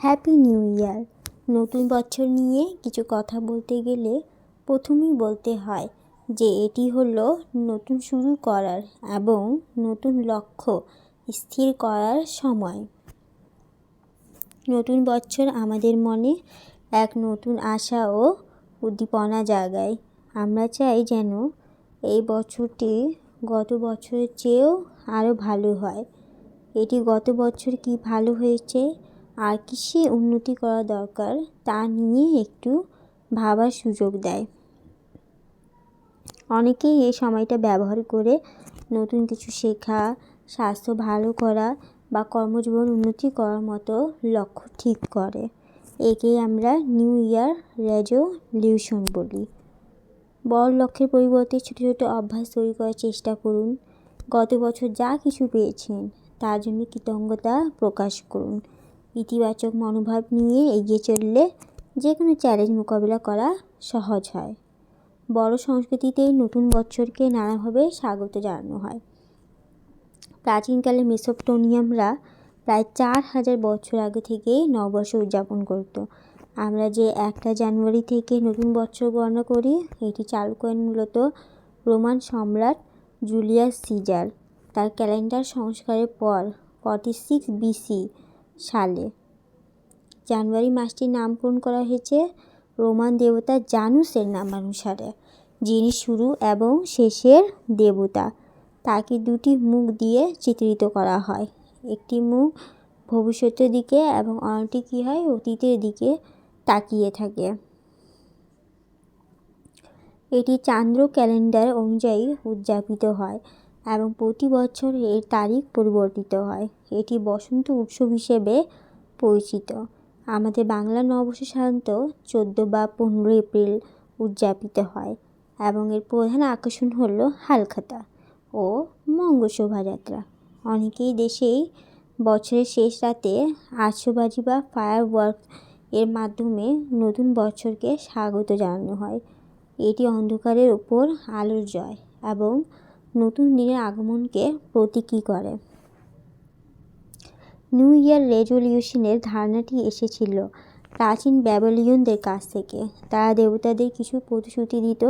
Happy new year নতুন বছর নিয়ে কিছু কথা বলতে গেলে প্রথমেই বলতে হয় যে এটি হলো নতুন শুরু করার এবং নতুন লক্ষ্য স্থির করার সময়। নতুন বছর আমাদের মনে এক নতুন আশা ও উদ্দীপনা জাগায়। আমরা চাই যেন এই বছরটি গত বছরের চেয়েও আরও ভালো হয়। এটি গত বছর কি ভালো হয়েছে আর কিসে উন্নতি করা দরকার তা নিয়ে একটু ভাবার সুযোগ দেয়। অনেকেই এই সময়টা ব্যবহার করে নতুন কিছু শেখা, স্বাস্থ্য ভালো করা বা কর্মজীবন উন্নতি করার মতো লক্ষ্য ঠিক করে। একেই আমরা নিউ ইয়ার রেজলিউশন বলি। বড় লক্ষ্যের পরিবর্তে ছোটো ছোটো অভ্যাস তৈরি করার চেষ্টা করুন। গত বছর যা কিছু পেয়েছেন, তার জন্য কৃতজ্ঞতা প্রকাশ করুন। ইতিবাচক মনোভাব নিয়ে এগিয়ে চললে যে কোনো চ্যালেঞ্জ মোকাবিলা করা সহজ হয়। বড় সংস্কৃতিতে নতুন বছরকে নানাভাবে স্বাগত জানানো হয়। প্রাচীনকালে মেসোপটোনিয়ামরা প্রায় চার হাজার বছর আগে থেকেই নববর্ষ উদযাপন করত। আমরা যে একটা জানুয়ারি থেকে নতুন বছর গণনা করি, এটি চালু করেন মূলত রোমান সম্রাট জুলিয়াস সিজার। তার ক্যালেন্ডার সংস্কারের পর ফর্টি সিক্স বিসি সালে। জানুয়ারি মাসটির নামকরণ করা হয়েছে রোমান দেবতা জানুসের নামানুসারে, যিনি শুরু এবং শেষের দেবতা। তাকে দুটি মুখ দিয়ে চিত্রিত করা হয়। একটি মুখ ভবিষ্যতের দিকে এবং অন্যটি কী হয়, অতীতের দিকে তাকিয়ে থাকে। এটি চান্দ্র ক্যালেন্ডার অনুযায়ী উদযাপিত হয়। এবং প্রতি বছর এর তারিখ পরিবর্তিত হয়। এটি বসন্ত উৎসব হিসেবে পরিচিত। আমাদের বাংলা নববর্ষ সাধারণত চোদ্দ বা পনেরো এপ্রিল উদযাপিত হয় এবং এর প্রধান আকর্ষণ হলো হালখাতা ও মঙ্গল শোভাযাত্রা অনেকেই দেশেই বছরের শেষ রাতে আতশবাজি বা ফায়ার ওয়ার্ক এর মাধ্যমে নতুন বছরকে স্বাগত জানানো হয়। এটি অন্ধকারের ওপর আলোর জয় এবং নতুন দিনের আগমনকে প্রতীকী করে। নিউ ইয়ার রেজলিউশনের ধারণাটি এসেছিল প্রাচীন ব্যাবলিয়নদের কাছ থেকে। তারা দেবতাদের কিছু প্রতিশ্রুতি দিত